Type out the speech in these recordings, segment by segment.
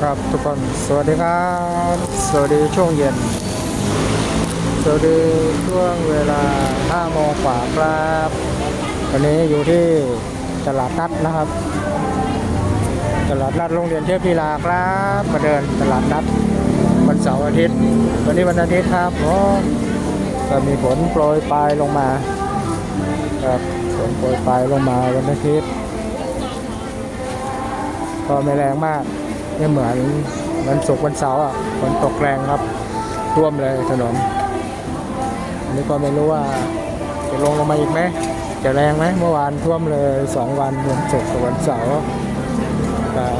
ครับทุกคนสวัสดีครับ สวัสดีช่วงเย็น สวัสดีช่วงเวลา5โมงกว่าครับวันนี้อยู่ที่ตลาดนัดนะครับ ตลาดนัดโรงเรียนเทพพีลาครับมาเดินตลาดนัดวันเสาร์อาทิตย์ วันนี้วันอาทิตย์ครับผมก็มีฝนโปรยปลายลงมาครับฝนโปรยปลายลงมาวันอาทิตย์ก็ไม่แรงมาก ไม่เหมือนวันศุกร์วันเสาร์อะฝนตกแรงครับท่วมเลยถนนอันนี้ก็ไม่รู้ว่าจะลงลงมาอีกไหมจะแรงไหมเมื่อวานท่วมเลยสองวันวันศุกร์กับวันเสาร์ครับ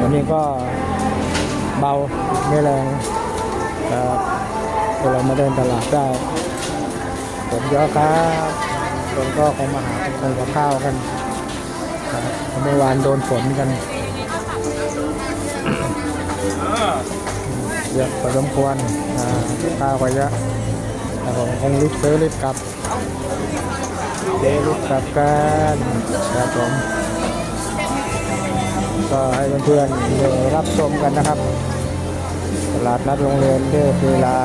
วันนี้ก็เบาไม่แรงครับเรามาเดินตลาดได้ฝนเยอะครับคนก็คงมาหาคนกับข้าวกันเมื่อวานโดนฝนกัน เยอะพอสมควรข้าวก็เยอะแต่ผมคงรีบซื้อรีบกลับเจ๊รีบกลับกันครับผมก็ให้เพื่อนๆได้รับชมกันนะครับตลาดนัดโรงเรียนเทพเวลา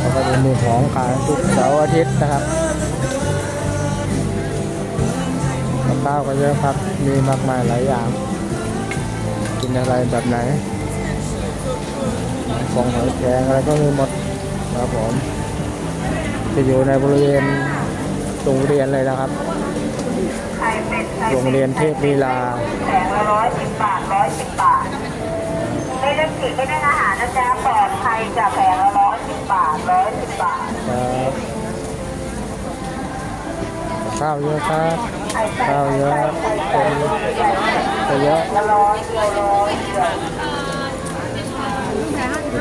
แล้วก็จะมีของขายทุกเสาร์อาทิตย์นะครับกับข้าวก็เยอะครับมีมากมายหลายอย่าง กินอะไรแบบไหน ของหอยแครงอะไรก็มีหมดครับผมจะอยู่ในบริเวณโรงเรียนเลยนะครับ โรงเรียนเทพลีลาแผงละร้อยสิบบาทร้อยสิบบาท ไม่ได้ผิดไม่ได้อาหารนะจ๊ะปลอดภัยจากแผงละร้อยสิบบาทร้อยสิบบาทครับกับข้าวเยอะครับไข่ไก่ข้าวเยอะไข่ไก่คนไข่ไก่ก็เยอะละร้อยเดียวร้อยเดียวมี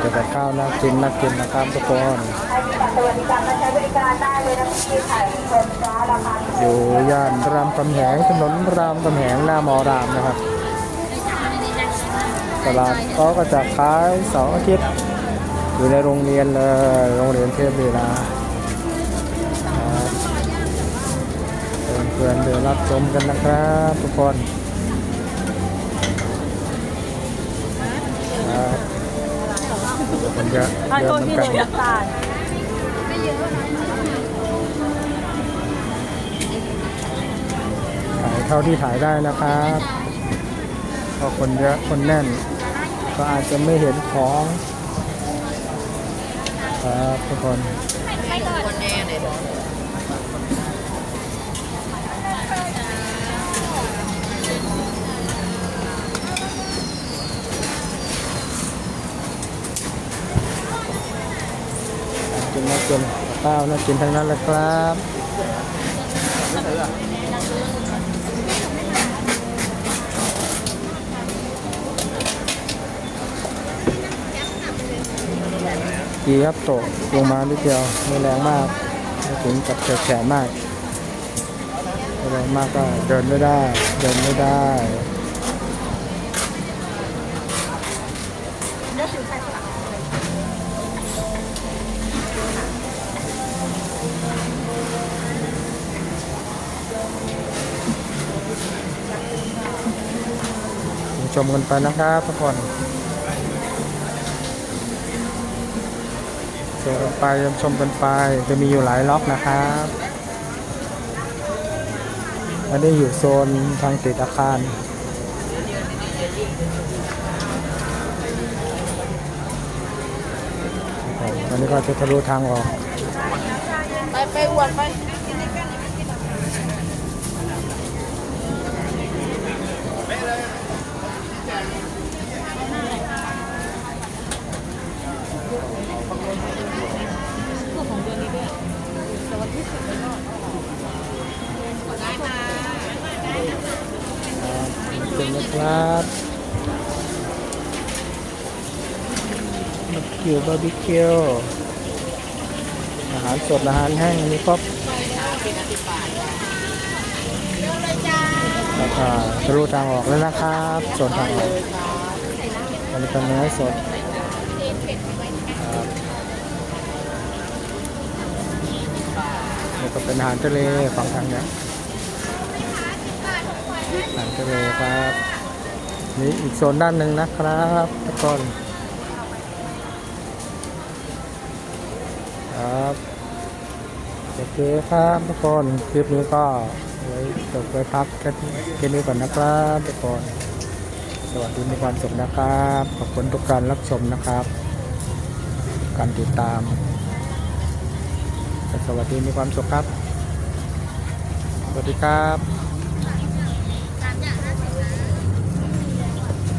แต่กับข้าวน่ากินน่ากินนะครับทุกคนให้บรสวัสดิการมาใช้บริการได้เลยนะพี่ไข่ชนจ้าราคาอยู่ย่านรามคำแหงถนนรามคำแหงหน้ามอรามนะครับตลาดก็ก็จะขายเสาร์อาทิตย์อยู่ในโรงเรียนเลยโรงเรียนเทพลีลาเพื่อนๆเดินรับชมกันนะครับทุกคนครับ คนเยอะเยอะเหมือนกันตายถ่ายเท่าที่ถ่ายได้นะครับก็คนเยอะคนแน่น ก็อาจจะไม่เห็นของครับทุกคนกินน่ น่ากินข้าวน่ากินทั้งนั้นเลยครับดีครับตกลงมานิดเดียวไม่แรงมากไม่ถึงกับแฉะมากไม่แรงมากก็เดินไม่ได้ เดินไม่ได้ ชมกันไปนะครับทุกคนชมกันไปชมกันไป จะมีอยู่หลายล็อกนะครับอันนี้อยู่โซนทางติดอาคารอันนี้ก็จะทะลุทางออก ไปไปอวดไป ขอบคุณนะครับบาร์บีคิวบาร์บีคิวอาหารสดอาหารแห้งมีครบแล้วก็ทะลุทางออกแล้วนะครับส่วนทางออกอันนี้เป็นเนื้อสดครับ นี่ก็เป็นอาหารทะเลฝั่งทางเนี้ยอาหารทะเลครับนี่อีกโซนด้านหนึ่งนะครับทุกคนครับโอเคครับทุกคนคลิปนี้ก็ไว้จบไว้พักแค่แค่นี้ก่อนนะครับทุกคนสวัสดีมีความสุขนะครับ ขอบคุณทุกการรับชมนะครับ การติดตาม สวัสดีมีความสุขครับ สวัสดีครับ